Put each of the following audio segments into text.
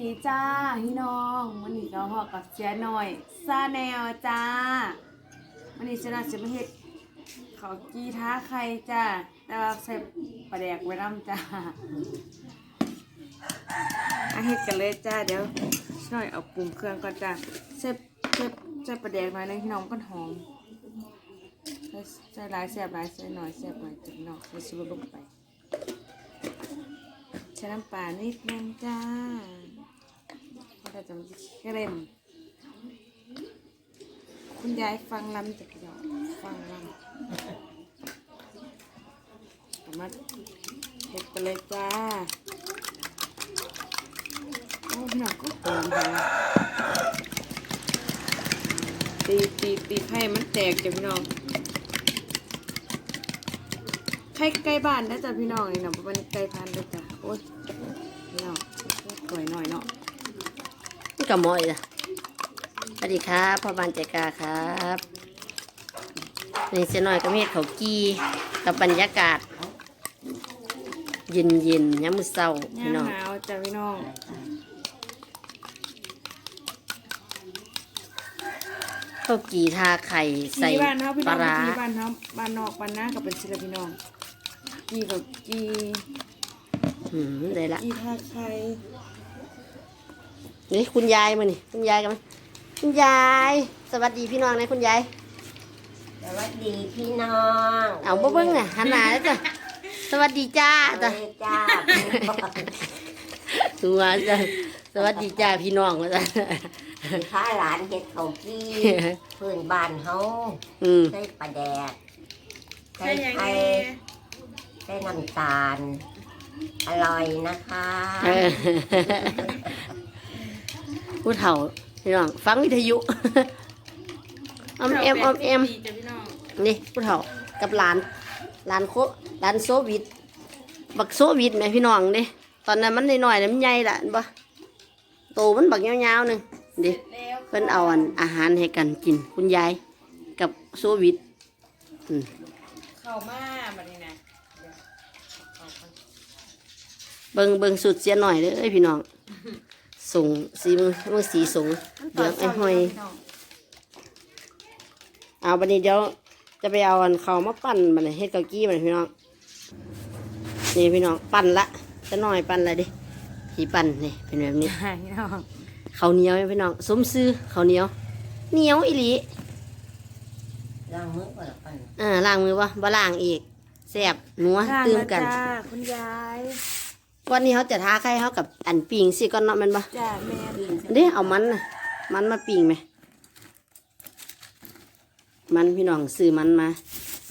ดีจ้าพี่น้องวันนี้ก็พอกับเสียหน่อยซาแนวจ้าวันนี้เสียหน่อยจะมาเฮ็ดขากีท้าใครจ้าแต่ว่าใส่ปลาแดกไว้น้ำจ้าอาเฮ็ดกันเลยจ้าเดี๋ยวหน่อยเอาปรุงเครื่องก่อนจ้าใส่ใส่ใส่ปลาแดกหน่อยนึงพี่น้องก็หอมใส่หลายแซ่บหลายใส่หน่อยแซ่บหน่อยจ้ะพี่น้องใส่ชูรสลงไปใช้น้ำปลานิดนึงจ้า เพราะเราจะมีเค็มคุณยายฟังลำจากเดียวฟังลำสามารถเห็ดกันเลยจ้าโอ้พี่น้องก็หอมเลยตีตีตีให้มันแตกจ้ะพี่น้องไข่ไก่บ้านนะจ๊ะพี่น้องนี่นะเพราะมันไก่พันธุ์ด้วยจ้ะโอ้ยพี่น้องสวยหน่อยเนาะ นี่กับหมอยจ้ะสวัสดีครับพ่อบานใจกาครับนี่เสียหน่อยก็มีเฮ็ดเขาวกีกับบรรยากาศ เย็นเย็นๆยามมื้อเช้าย่าพี่น้องหนาวจ้ะพี่น้องข้าวกีทาไข่ใส่ที่บ้านเฮาพี่ปน้ลาองร้าที่บ้านเฮาบ้านนอกบ้านนาก็เป็นศิลปพี่น้องกีกับกีหืมได้ละกีท่าไข่ นี่คุณยายมานี่คุณยายกันไหมคุณยาย สวัสดีพี่น้องนะคุณยาย สวัสดีพี่น้องเอาบ่เบิ่งน่ะหันหน้าแล้วจ้ะสวัสดีจ้าจ้าจ้ะจ้าตัวจ้ะสวัสดีจ้าพี่น้องว่าจ้ะข้าหลานเฮ็ดเขาวกี้พื้นบ้านเฮาอืมใส่ปลาแดกใส่ใช่ยังไงไข่ใส่น้ำตาล อร่อยนะคะเออ ผู้เฒ่าพี่น้องฟังวิทยุออมเอ็มออมเอ็มดีจ้ะพี่น้องนี่ผู้เฒ่ากับหลานหลานโคหลานโซวิดบักโซวิดแหม่พี่น้องเด้ตอนนั้นมันน้อยๆน่ะมันใหญ่ละเห็นบ่โตมันบักยาวๆหนึงเดิแล้วเพิ่นเอาอันอาหารให้กันกินคุณยายกับโซวิดอืมเข้ามาบัดนี้นะเดี๋ยวเข้ามาเบิ่งเบิ่งสุดเสียหน่อยเด้อพี่น้อง ส่งสีมือมือสีสูงเหลืองไอ้ห้อยพี่น้องเอาบันนี้เดี๋ยวจะไปเอาอันเขาวมาปั้นมันเฮ็ดเกากี้มันพี่น้องนี่พี่น้องปั้นละจะหน่อยปั้นละดิสีปั้นนี่เป็นแบบนี้จ้าพี่น้องข้าวเหนียวพี่น้องสมซื้อข้าวเหนียวเหนียวอีหลีล้างมือก่อนละกันอ่าล้างมือวะบ่ล้างอีกแซ่บนัวข้างตื่มแล้วกันจ้าคุณยาย วันนี้เขาจะท้าใครเขากับอันปิงสิก่อนเนาะแมันบ่จ้าแม่เด้เอามันน่ะมันมาปิงไหม มันพี่น้องซื้อมันมา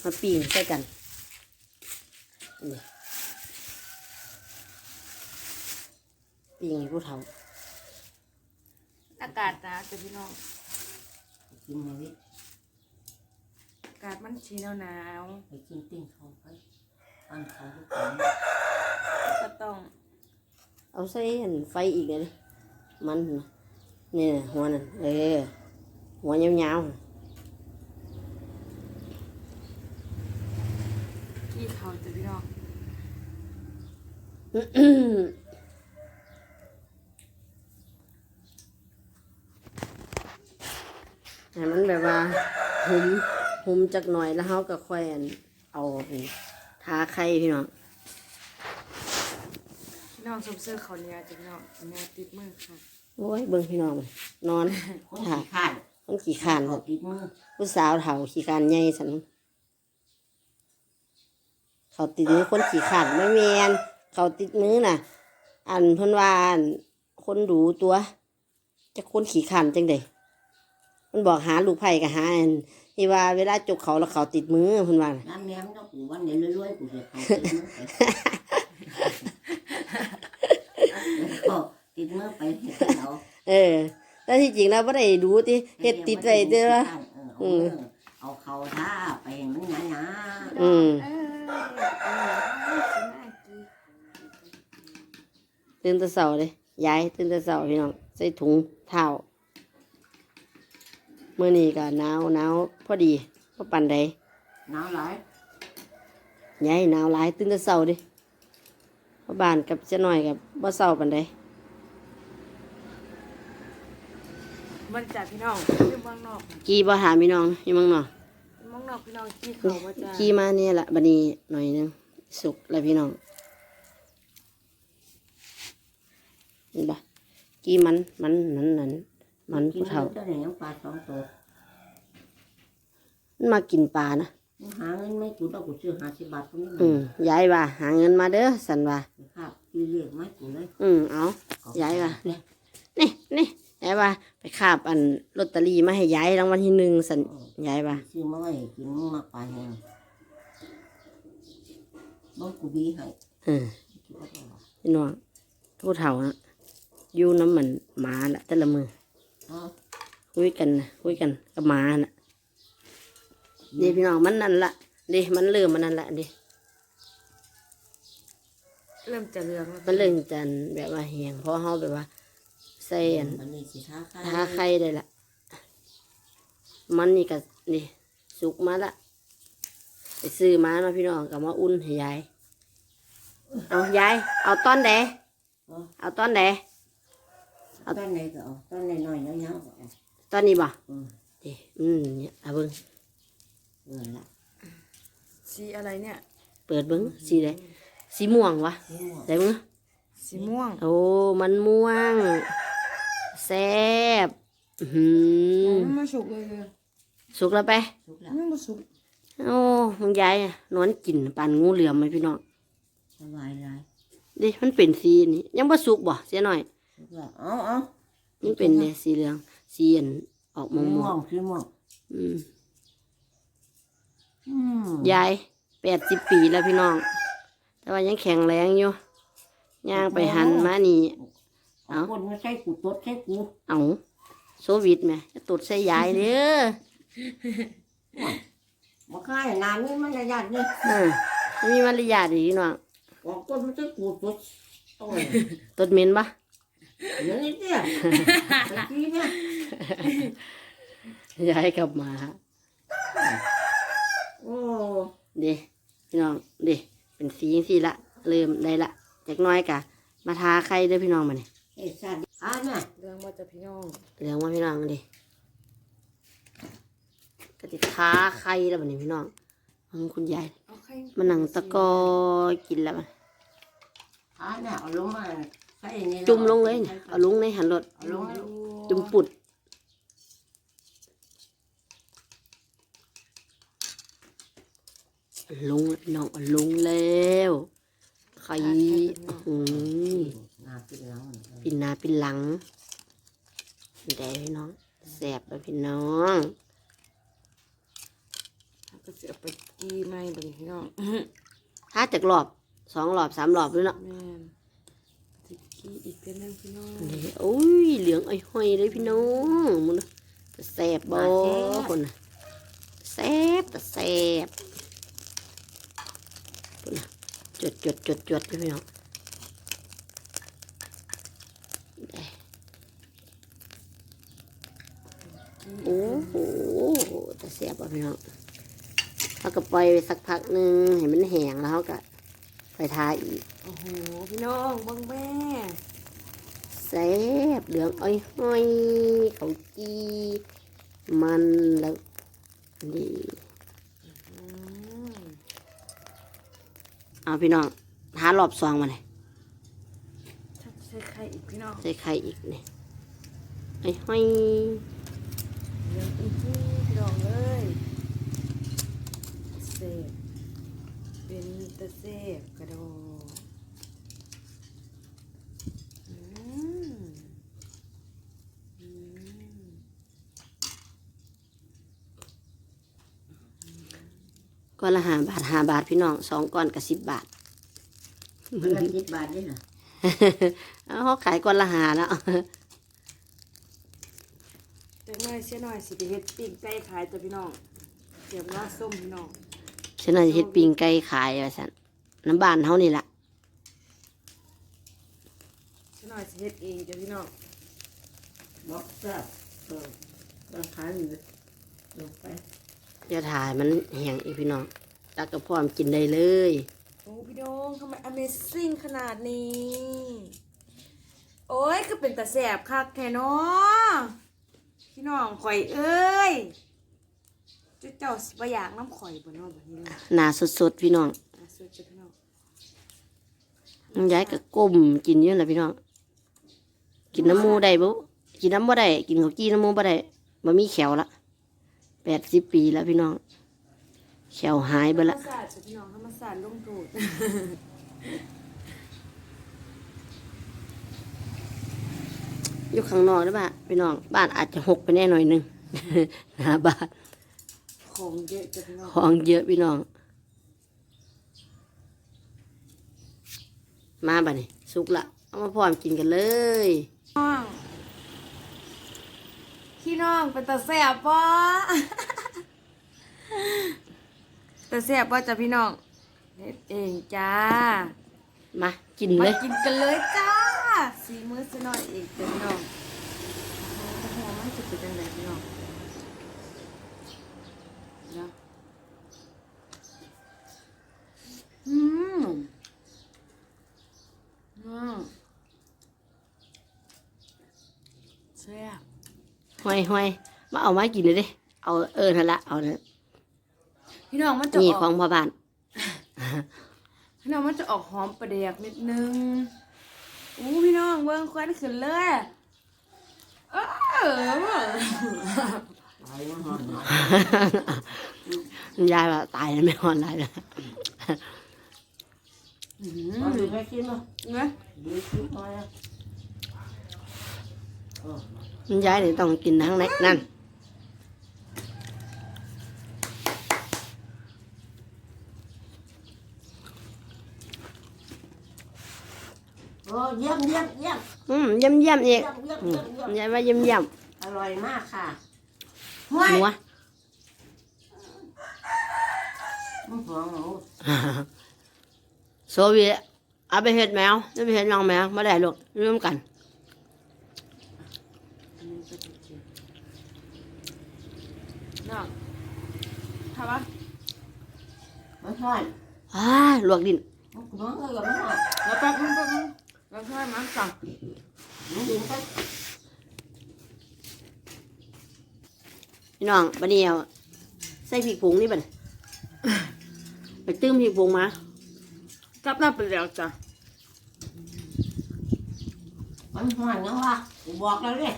มาปิงใส่กันนี่ปิงให้ผู้เฒ่าอากาศหนาวจ้ะพี่น้องกินมาวิอากาศมันชีหนาวหนาวไปกินติ้งเขาไปปั้นเขาทุกคนๆ ก็ต้อง เอาใส่อันไฟอีกเลยดิมันน่ะนี่น่ะหัวนั่นเออหัวยาวที่เขาจ้ะพี่น้องๆให้มันแบบว่าหุมหุมจักหน่อยแล้วเขาก็ค่อยอันเอาอันทาไข่พี่น้อง พี่น้องสมเสื้อเขาวเหนี้ยจ้ะพี่น้องแม่ติดมือค่ะโอ้ยเบิ่งพี่น้องมันนอนคนขี้ข้านมันขี้ขานเขาติดมือผู้สาวเฒ่าขี้ขานใหญ่สันเขาติดมือคนขี้ขานไม่แมนเขาติดมือน่ะ อันเพิ่นว่าอันคนดูตัวจะคนขี้ขานจังไดมันบอกหาลูกไผ่กับหาอันที่ว่าเวลาจกเขาแล้วเขาติดมือเพิ่นว่าน่ะ น้ำแม่มันก็กูวันนี้รวยๆกูจะเขาติดมือไปเอา ติดมือไปเห็ดเขาเออแล้วที่จริงแล้วบ่ได้ดูที่เฮ็ดติดไว้เด้อเออเอาเขาท่าไปให้มันหนาหนาอืมเออเออเออสิมากี่ตื่นแต่เช้าเลยยายตื่นแต่เช้าพี่น้องใส่ถุงเท้ามื้อนี้ก็หนาวหนาวพอดีบ่ปานใดหนาวหลายยายหนาวหลายตื่นแต่เช้าเดิพ่อบ้านกับเจ้าน้อยกับบ่เช้าปานใด มันจากพี่น้องที่เมืองนอกกี่บ่ถามพี่น้องอยู่เมืองนอกเมืองนอกพี่น้องที่เขาว่าจะกี่มาเนี่ยละบัดนี้หน่อยหนึงสุกแล้วพี่น้องเห็นปะกี่มันมันนั้นนั้นมันผู้เฒ่าตัวไหนยังปลาสองตัวมันมากินปลานะมึงหาเงินไม่กูต้องกูซื้อห้าสิบบาทคนนี้อืมยายว่าหาเงินมาเด้อสันว่าครับพี่เรียกไม่กูเลยอืมเอายายว่านี่นี่นี่ ยายว่า ไปคาบอันลอตเตอรี่มาให้ยายรางวัลที่หนึ่งสันยายว่าซื้อมาไว้กินมึงมาปลาแห้งบ้องกูบีให้อืมคิดว่าจะว่าพี่น้องผู้เฒ่านะอยู่น้ำมันหมาละแต่ละมืออ๋อคุยกันนะคุยกันกับหมาน่ะเดี๋ยวพี่น้องมันนั่นละเดี๋ยวมันเริ่มมันนั่นละเดี๋ยวเริ่มจะเรืองแล้วมันเริ่มจันแบบว่าแหงเพราะเขาแบบว่า ใส่อันมันนี่สิท้าใครทาไข่ได้ละมันนี่ก็นี่สุกมาละไปซื้อมามาพี่น้องกับมาอุ่นให้ยายเอายายเอาต้นแดเอาต้นแดเอาต้นไหนก็เอาต้นน้อยๆยาวๆก็เอาต้นนี้บ่อืมเดี๋ยวอืมเนี่ยเอาเบิ้งเออละสีอะไรเนี่ย เปิดเบิ้งสีอะไรสีม่วงวะนี่หมดได้เบิ้งสีม่วง โอ้ มันม่วง แซ่บอื้อหือมันไม่สุกเลยเลยสุกแล้วไปทุกละมันไม่สุกโอ้มึงยายอะนอนกินปานงูเหลือมไหมพี่น้องสบายเลยดิมันเป็นสีนี่ยังบ่สุกบ่เสียหน่อยทุกละเอาเอามันเป็นเนี่ยสีเหลืองสีอันออกม่วงม่วม่วงงสีม่วงๆอืมอืมยายแปดสิบปีแล้วพี่น้อง แต่ว่ายังแข็งแรงอยู่ย่างไปหันมานี่เอาคนมาใช้กูตดใช้กูเอาโซวิดไหมจะตดใส่ยายเด้อมาค่ายนานนี่มันระยะนี่เออมันมีมารยาทดีพี่น้องบอกคนมาใช้กูตดโอ้ยตดเหม็นปะเดี๋ยวนี้เนี่ยตะกี้เนี่ยยายกลับมาโอ้เด้พี่น้องเด้เป็นสีจังสีละเริ่มได้ละจากหน้อยกะมาทาไข่เด้อพี่น้องมาเนี่ย ไอ้สัตว์อ่าน่ะเรื่องว่าจะพี่น้องเหลืองมาพี่น้องเด้ก็ติทาไข่แล้วบัดนี้พี่น้องของคุณยายเอาไข่มันหนังตะกอกินแล้วมันอ่าน่ะเอาลงมาใส่นี่จุ่มลงเลยเนี่ยเอาลงในหันรถเอาลงจุ่มปุดลงแล้วพี่น้องเอาลงแล้วไข่อืมห น้าปิดหลังปินหนาปินหลังแดงพี่น้องแสบแล้วพี่น้องก็จะเอาไปกีไม้บัดนี้พี่น้องถ้าจากรอบสองรอบสามรอบด้วยเนาะแม่นจะกีอีกเป็นนึงพี่น้องนี่โอ้ยเหลืองอ้อยห้อยเลยพี่น้องมันน่ะจะแสบบ่คนน่ะแสบแต่แสบคนน่ะจดจดจดจดเลยพี่น้องได้ โอ้โหแต่แสบอะพี่น้องเขาก็ปล่อยไปสักพักหนึ่งให้มันแห้งแล้วเขาก็ไปทาอีก โอ้โห พี่น้องเบังแม่แซ่บเหลืองอ้อยห้อยเขาจีมันแล้วนี่อืมเอาพี่น้องหารอบซองมาเลยถ้าใช้ไข่อีกพี่น้องใส่ไข่อีกนี่ไอ้ห้อย เลี้ยงอีกที่พี่น้องเลยเสพเป็นตะเสพกระโดดอืมอืมก้อนละห้าบาทห้าบาทพี่น้องสองก้อนกับสิบบาทมันละสิบบาทนี่น่ะเอาเขาขายก้อนละห้าแล้ว จักหน่อยเสียหน่อยสิไปเฮ็ดปิ้งไก่ขายตัวพี่น้องเตรียมน้าส้มพี่น้องฉันน่าจะเฮ็ดปิงไก่ขายว่าสันน้ำบ้านเฮานี่ละเสียหน่อยสิเฮ็ดเองจ้ะพี่น้องบอกแซ่บเออราคาอยู่ลงไปจะถ่ายมันแห้งอีกพี่น้องตักกระพร้อมกินได้เลยโอ้พี่น้องทำไม Amazing ขนาดนี้ โอ้ยก็เป็นตาแสบคักแค่เนาะ พี่น้องข่อยเอ้ยเจ้าเจ้าสิบ่อยากน้ำข่อยบ่เนาะบัดนี้ล่ะหนาสดๆพี่น้องอะสวัสดีพี่น้องน้องย้ายก็ก้มกินอยู่นั่นแหละพี่น้อง กินน้ำหมูได้บ่กินน้ำบ่ได้ กินข้าวกี้น้ำหมูบ่ได้บ่มีแขวละแปดสิบปีแล้วพี่น้อง แขวหายไปละธรรมศาสตร์จ้ะพี่น้องธรรมศาสตร์ลงโทษ อยู่ข้างนอกได้ป่ะพี่น้อง บ้านอาจจะหกไปแน่หน่อยหนึงหน้าบ้านของเยอะจ้ะพี่น้องของเยอะพี่น้อง มาบ่นี่สุกละเอามาพร้อมกินกันเลยน้องพี่น้องเป็นตาแสบปะตาแสบปะจ้ะพี่น้องเฮ็ดเองจ้า มากินมาเลยกินกันเลยจ้า สีมือสน้อยอีกจ้ะพี่น้องโอ้โหมันจะเป็นยังไงพี่น้องเดี๋ยวอืมอืมแซ่บห้อยห้อยมาเอามากินเลยเด้เอาเออนั่นละเอาเนี่ยพี่น้องมันจะนี่อขออกงพ่อบ้าน พี่น้องมันจะออกหอมประเดียกนิดนึง อู้พี่น้องเบิ้งควันขึ้นเลยเออ ยายว่าตายแล้วไม่หอนอะไรแล้วอืเอามดูให้กินเนาะเนะดูคลิปมาแล้วเออยายนี่ต้องกินทั้งนั้นนั่น โอ้เยี่ยมเยี่ยมเยี่ยมอืมเยี่ยมเยี่ยมอีเยี่กยมเยี่ยมอืเยี่ยมเยี่ยมมยายว่าเยี่ยมเยี่ยมอร่อยมากค่ะหัว มันหอมหมูโซเวียเอาไปเห็ดแมวจะไปเห็ดน้องแมวมาได้ลูกร่วมกัน น้องทำปะมันทอดอ่าลวกดินมันน้องเอ้ยกับมันทอดแล้วแป๊บนึงแป๊บนึง แล้วช่วยมันสั่งมันดินกันพี่น้องบันนี้เอาใส่พริกผงนี่บัดนไปตื้มพริกผงมาจับหน้าไปแล้วจ้ะมันหอมยังวะกูบอกแล้วเลย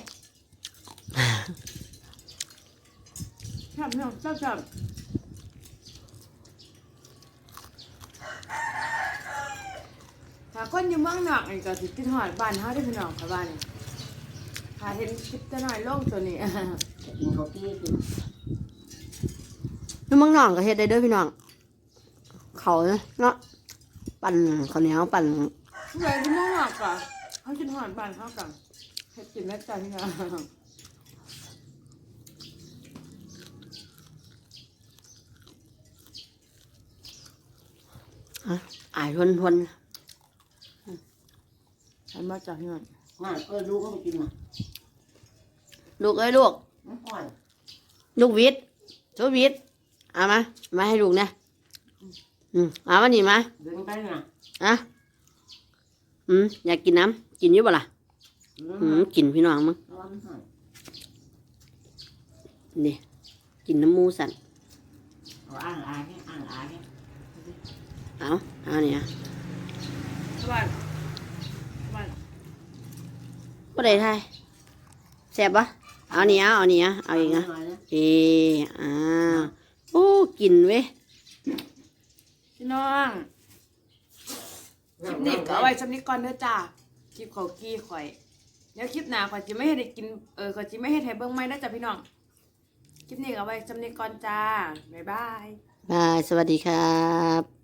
จับน้องจับจับ ถ้าคนอยู่เมืองนอกนี่ก็สิกินหอดบ้านเฮาได้อพี่น้องค่ะบ้านนี่ถ้าเห็นคลิปจะน้อยลงตัวนี้จะกินข้าวกี้กินพี่มังน้องก็เฮ็ดได้เด้อพี่น้อง เขาเนาะปั่นข้าวเหนียวปั่นผู้ใหญ่ที่เมืองนอกก็เขากินหอดบ้านเฮากันเฮ็ดกินแล้วจ้ะพี่น้องอายทน ทนให้มาจ้ะพี่น้องมาเออลูกก็ไปกินมาลูกเอ้ยลูกมันหอนลูกวิทย์โชวิทย์เอามา มาให้ลูกนะอืมเอามานี่มา เดินไปน่ะอะอืมอยากกินน้ำกินอยู่บ่ล่ะ อืมกินพี่น้องมั้งร้อนหอนนี่กินน้ำหมูสั่นเอาอ่างอาเนี่ยอ่างอาเนี่ยเอาเอาเนี่ยบ้านบ้าน บ่ได้ทายแซ่บปะเอานี่เอาเอานี่เอาเอาอีกนะหน่อยนะเอออ่าโอ้กินเว้ยพี่น้องคลิปนี้ก็เอาไว้สำนี้ก่อนเด้อจ้าคลิปเขากี้ข่อยเดี๋ยวคลิปหน้าข่อยจะไม่ให้ได้กินเออข่อยจะไม่ให้ไทยเบิ้งไม่นะจ้ะพี่น้องคลิปนี้ก็เอาไว้สำนี้ก่อนจ้าบ๊ายบายบายสวัสดีครับ